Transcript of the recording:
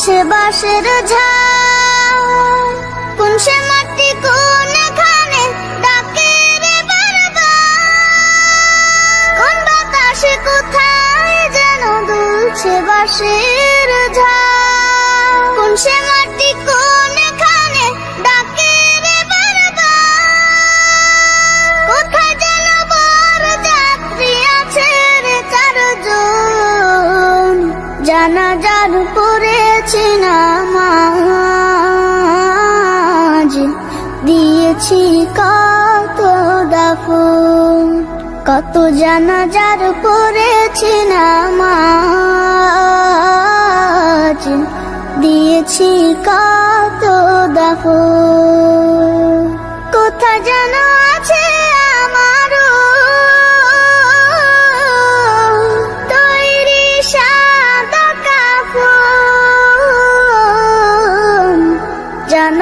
দুলছে বাঁশের ঝাড় কোন সে মাটি কোন কোথায় যেন দুলছে বাঁশের সে মাটি জানাজার পড়েছি নামাজ দিয়েছি কত দাফন কত জানাজার পড়েছি নামাজ দিয়েছি কত দাফন